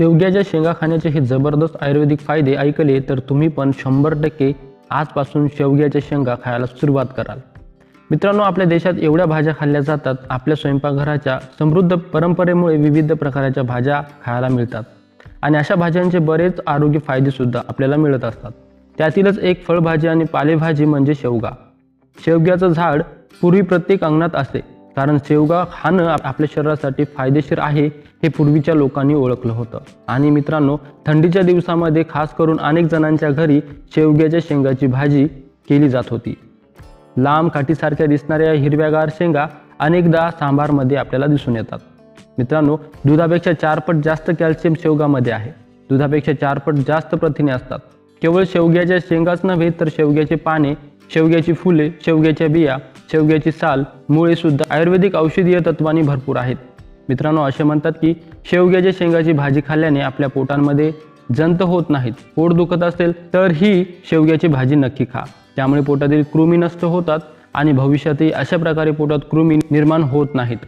शेवग्याच्या शेंगा खाण्याचे हे जबरदस्त आयुर्वेदिक फायदे ऐकले तर तुम्ही पण शंभर टक्के आजपासून शेवग्याच्या शेंगा खायला सुरुवात कराल. मित्रांनो आपल्या देशात एवढ्या भाज्या खाल्ल्या जातात. आपल्या स्वयंपाकघराच्या समृद्ध परंपरेमुळे विविध प्रकारच्या भाज्या खायला मिळतात. आणि अशा भाज्यांचे बरेच आरोग्य फायदेसुद्धा आपल्याला मिळत असतात. त्यातीलच एक फळभाजी आणि पालेभाजी म्हणजे शेवगा. शेवग्याचं झाड पूर्वी प्रत्येक अंगणात असे. कारण शेवगा खाणं आपल्या शरीरासाठी फायदेशीर आहे हे पूर्वीच्या लोकांनी ओळखलं होतं. आणि मित्रांनो थंडीच्या दिवसामध्ये खास करून अनेक जणांच्या घरी शेवग्याच्या शेंगाची भाजी केली जात होती. लांब काठीसारख्या दिसणाऱ्या हिरव्यागार शेंगा अनेकदा सांबारमध्ये आपल्याला दिसून येतात. मित्रांनो दुधापेक्षा चारपट जास्त कॅल्शियम शेवगामध्ये आहे. दुधापेक्षा चारपट जास्त प्रथिने असतात. केवळ शेवग्याच्या शेंगाच नव्हे तर शेवग्याचे पाने शेवग्याची फुले शेवग्याच्या बिया शेवग्याची साल मुळे सुद्धा आयुर्वेदिक औषधीय तत्वांनी भरपूर आहेत. मित्रांनो असे म्हणतात की शेवग्याच्या शेंगाची भाजी खाल्ल्याने आपल्या पोटांमध्ये जंत होत नाहीत. पोट दुखत असेल तर ही शेवग्याची भाजी नक्की खा. त्यामुळे पोटातील कृमी नष्ट होतात आणि भविष्यातही अशा प्रकारे पोटात कृमी निर्माण होत नाहीत.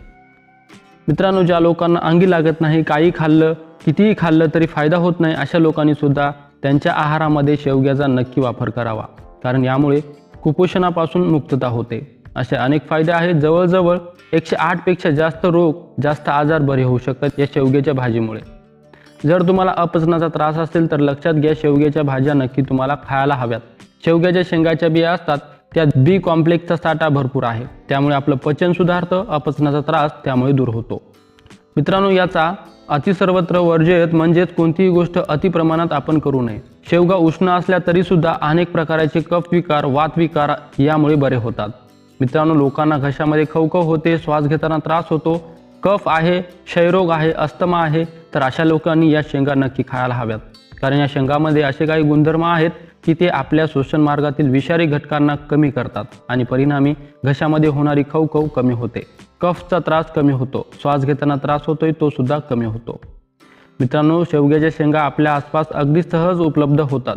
मित्रांनो ज्या लोकांना अंगी लागत नाही काही खाल्लं कितीही खाल्लं तरी फायदा होत नाही अशा लोकांनी सुद्धा त्यांच्या आहारामध्ये शेवग्याचा नक्की वापर करावा. कारण यामुळे कुपोषणापासून मुक्तता होते. असे अनेक फायदे आहेत. जवळजवळ एकशे आठपेक्षा जास्त रोग जास्त आजार बरे होऊ शकतात या शेवग्याच्या भाजीमुळे. जर तुम्हाला अपचनाचा त्रास असेल तर लक्षात घ्या शेवग्याच्या भाज्या नक्की तुम्हाला खायला हव्यात. शेवग्याच्या शेंगाच्या बिया असतात त्यात बी कॉम्प्लेक्सचा साठा भरपूर आहे. त्यामुळे आपलं पचन सुधारतं अपचनाचा त्रास त्यामुळे दूर होतो. मित्रांनो याचा अतिसर्वत्र वर्जयत म्हणजेच कोणतीही गोष्ट अतिप्रमाणात आपण करू नये. शेवगा उष्ण असल्या तरी सुद्धा अनेक प्रकारचे कफ विकार वात विकार यामुळे बरे होतात. मित्रांनो लोकांना घशामध्ये खवखव होते श्वास घेताना त्रास होतो कफ आहे क्षयरोग आहे अस्थमा आहे तर अशा लोकांनी या शेंगा नक्की खायला हव्यात. कारण या शेंगामध्ये असे काही गुणधर्म आहेत की ते आपल्या श्वसन मार्गातील विषारी घटकांना कमी करतात आणि परिणामी घशामध्ये होणारी खवखव कमी होते. कफचा त्रास कमी होतो श्वास घेताना त्रास होतोय तो सुद्धा कमी होतो. मित्रांनो शेवग्याच्या शेंगा आपल्या आसपास अगदी सहज उपलब्ध होतात.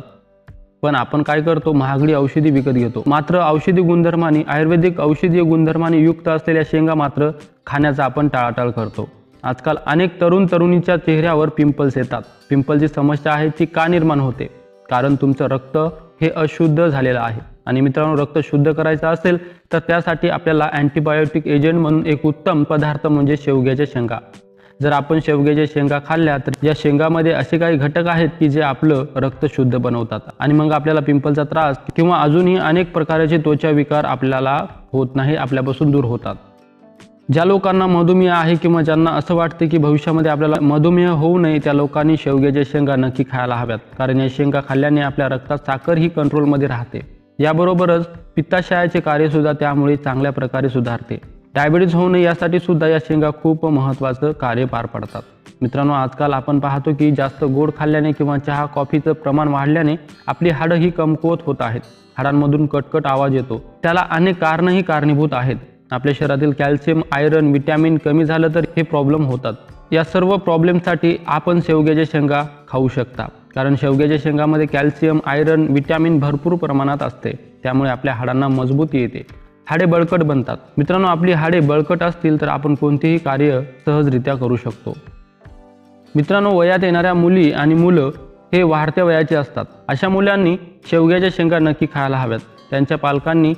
पण आपण काय करतो? महागडी औषधी विकत घेतो. मात्र औषधी गुणधर्माने आयुर्वेदिक औषधीय गुणधर्माने युक्त असलेल्या शेंगा मात्र खाण्याचा आपण टाळाटाळ करतो. आजकाल अनेक तरुण तरुणीच्या चेहऱ्यावर पिंपल्स येतात. पिंपलची समस्या आहे ती का निर्माण होते? कारण तुमचं रक्त हे अशुद्ध झालेलं आहे. आणि मित्रांनो रक्त शुद्ध करायचं असेल तर त्यासाठी आपल्याला अँटीबायोटिक एजंट म्हणून एक उत्तम पदार्थ म्हणजे शेवग्याच्या शेंगा. जर आपण शेवग्याच्या शेंगा खाल्ल्या तर या शेंगामध्ये असे काही घटक आहेत की जे आपलं रक्त शुद्ध बनवतात आणि मग आपल्याला पिंपलचा त्रास किंवा अजूनही अनेक प्रकारचे त्वचा विकार आपल्याला होत नाही आपल्यापासून दूर होतात. ज्या लोकांना मधुमेह आहे किंवा ज्यांना असं वाटते की भविष्यामध्ये आपल्याला मधुमेह होऊ नये त्या लोकांनी शेवग्याच्या शेंगा नक्की खायला हव्यात. कारण या शेंगा खाल्ल्याने आपल्या रक्तात साखर ही कंट्रोलमध्ये राहते. याबरोबरच पित्ताशयाचे कार्यसुद्धा त्यामुळे चांगल्या प्रकारे सुधारते. डायबिटीज होऊ नये यासाठी सुद्धा या शेंगा खूप महत्त्वाचं कार्य पार पडतात. मित्रांनो आजकाल आपण पाहतो की जास्त गोड खाल्ल्याने किंवा चहा कॉफीचं प्रमाण वाढल्याने आपली हाडं ही कमकुवत होत आहेत. हाडांमधून कटकट आवाज येतो. त्याला अनेक कारणंही कारणीभूत आहेत. आपल्या शरीरातील कॅल्शियम आयरन विटॅमिन कमी झालं तर हे प्रॉब्लेम होतात. या सर्व प्रॉब्लेमसाठी आपण शेवग्याच्या शेंगा खाऊ शकता. कारण शेवग्याच्या शेंगामध्ये कॅल्शियम आयरन विटॅमिन भरपूर प्रमाणात असते. त्यामुळे आपल्या हाडांना मजबूती येते. हाडे बळकट बनतात. मित्रांनो आपली हाडे बळकट असतील तर आपण कोणतेही कार्य सहजरित्या करू शकतो. मित्रांनो वयात येणाऱ्या मुली आणि मुलं हे वाढत्या वयाचे असतात. अशा मुलांनी शेवग्याच्या शेंगा नक्की खायला हव्यात. त्यांच्या पालकांनी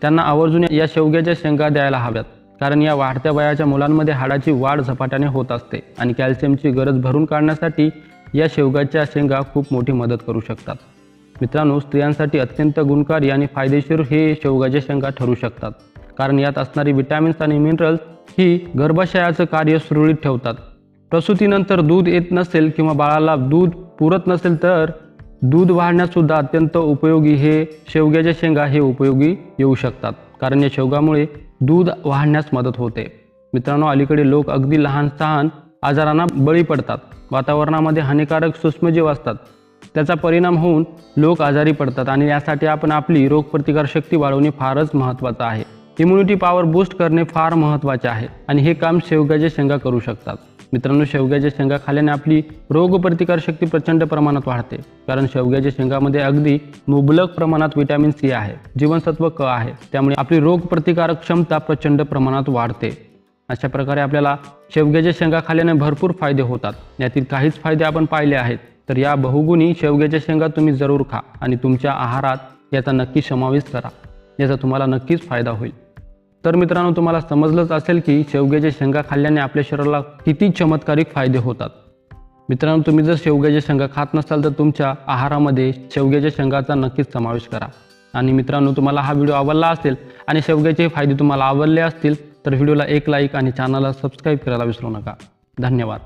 त्यांना आवर्जून या शेवग्याच्या शेंगा द्यायला हव्यात. कारण या वाढत्या वयाच्या मुलांमध्ये हाडाची वाढ झपाट्याने होत असते आणि कॅल्शियमची गरज भरून काढण्यासाठी या शेवगाच्या शेंगा खूप मोठी मदत करू शकतात. मित्रांनो स्त्रियांसाठी अत्यंत गुणकारी आणि फायदेशीर हे शेवगाच्या शेंगा ठरू शकतात. कारण यात असणारी विटॅमिन्स आणि मिनरल्स ही गर्भाशयाचं कार्य सुरळीत ठेवतात. प्रसूतीनंतर दूध येत नसेल किंवा बाळाला दूध पुरत नसेल तर दूध वाढण्यास सुद्धा अत्यंत उपयोगी हे शेवग्याच्या शेंगा हे उपयोगी येऊ शकतात. कारण या शेवगामुळे दूध वाढण्यास मदत होते. मित्रांनो अलीकडे लोक अगदी लहान सहान आजारांना बळी पडतात. वातावरणामध्ये हानिकारक सूक्ष्मजीव असतात. त्याचा परिणाम होऊन लोक आजारी पडतात आणि यासाठी आपण आपली रोगप्रतिकार शक्ती वाढवणे फारच महत्त्वाचं आहे. इम्युनिटी पॉवर बूस्ट करणे फार महत्त्वाचे आहे आणि हे काम शेवग्याच्या शेंगा करू शकतात. मित्रांनो शेवग्याच्या शेंगा खाल्ल्याने आपली रोगप्रतिकार शक्ती प्रचंड प्रमाणात वाढते. कारण शेवग्याच्या शेंगामध्ये अगदी मुबलक प्रमाणात विटॅमिन सी आहे जीवनसत्व क आहे त्यामुळे आपली रोगप्रतिकारक क्षमता प्रचंड प्रमाणात वाढते. अशा प्रकारे आपल्याला शेवग्याच्या शेंगा खाल्ल्याने भरपूर फायदे होतात. यातील काहीच फायदे आपण पाहिले आहेत. तर या बहुगुणी शेवग्याच्या शेंगा तुम्ही जरूर खा आणि तुमच्या आहारात याचा नक्की समावेश करा. याचा तुम्हाला नक्कीच फायदा होईल. तर मित्रांनो तुम्हाला समजलंच असेल की शेवग्याच्या शेंगा खाल्ल्याने आपल्या शरीराला किती चमत्कारिक फायदे होतात. मित्रांनो तुम्ही जर शेवग्याच्या शेंगा खात नसाल तर तुमच्या आहारामध्ये शेवग्याच्या शेंगाचा नक्कीच समावेश करा. आणि मित्रांनो तुम्हाला हा व्हिडिओ आवडला असेल आणि शेवग्याचे फायदे तुम्हाला आवडले असतील तर व्हिडिओला एक लाईक आणि चॅनलला सबस्क्राईब करायला विसरू नका. धन्यवाद.